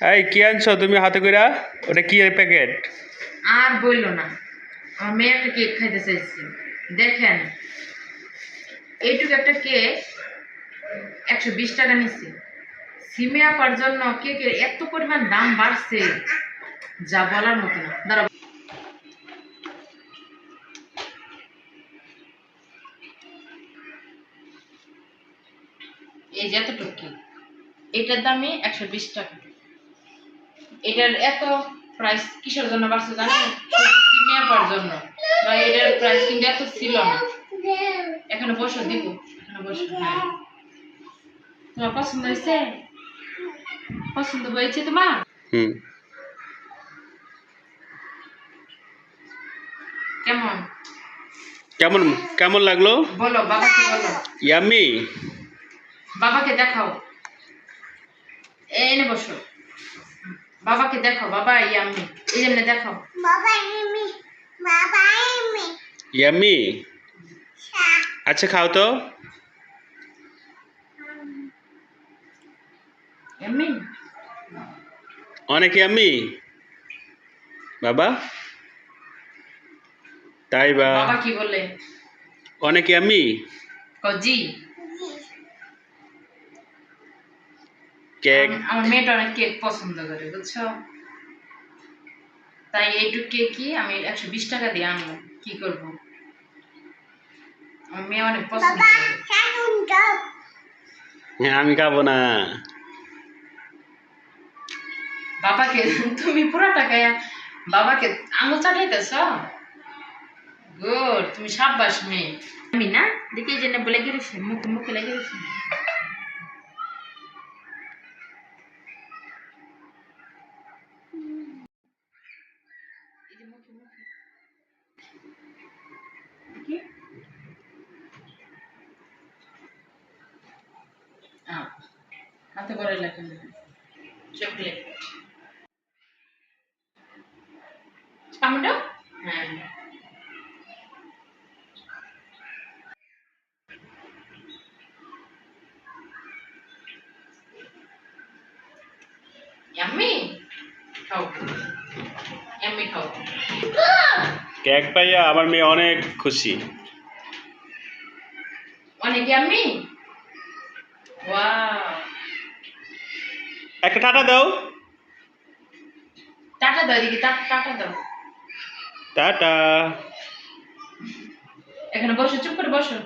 এই, কি আনছো তুমি হাতে কইরা? ওটা কি প্যাকেট? আর বলল না। মেয়ে একটা কেক খাইতে চাইছি। দেখেন, এইটুকু একটা কেক একশো বিশ টাকা নিচ্ছে সিমে আপার জন্য কেকের এত পরিমাণ দাম বাড়ছে, যা বলার মতো না। দাঁড়া এই যে এতটুকু এটার দামই একশো বিশ টাকা। এটার এত প্রাইস কিসের জন্য বাড়ছে জানেন? কিনে আপার জন্য। বা এটার প্রাইস কিন্তু এত ছিল না। এখানে বসো দিব এখানে বসো হ্যাঁ। তোমার পছন্দ হয়েছে? পছন্দ হয়েছে তোমার? হুম। কেমন? কেমন কেমন লাগল? বলো বাবাকে বলো। ইয়ামি বাবাকে দেখাও। এই এনে বসো। বাবাকে দেখাও বাবা এই আমি এই জন্য দেখাও ইয়াম্মি। আচ্ছা খাও তো। অনেক ইয়াম্মি? বাবা? তাই বা। বাবা কি বলে অনেক ইয়াম্মি? জি কেক। আমার মেয়েটা অনেক কেক পছন্দ করে বুঝছ? তাই এইটুক কেকই আমি একশো বিশ টাকা দিয়ে আনব। কি করব? আমার মেয়ে অনেক পছন্দ করে। হ্যাঁ আমি খাব না। বাবাকে তুমি পুরো টাকায় বাবাকে আঙুল চাটাইতেছ? গুড তুমি সাব্বাস মেয়ে। আমি না দেখি এই জন্য বলে গেছি মুখে মুখে লেগে গেছি। হাতে করে লেখা চকলেট টমেটো হ্যাঁ। কেক পাইয়া আমার মেয়ে অনেক খুশি। অনেক ইয়াম্মি একটা টাটা দাও। টাটা দাও দিদি টাটা টাটা দাও। টাটা। এখানে বসো চুপ করে বসো।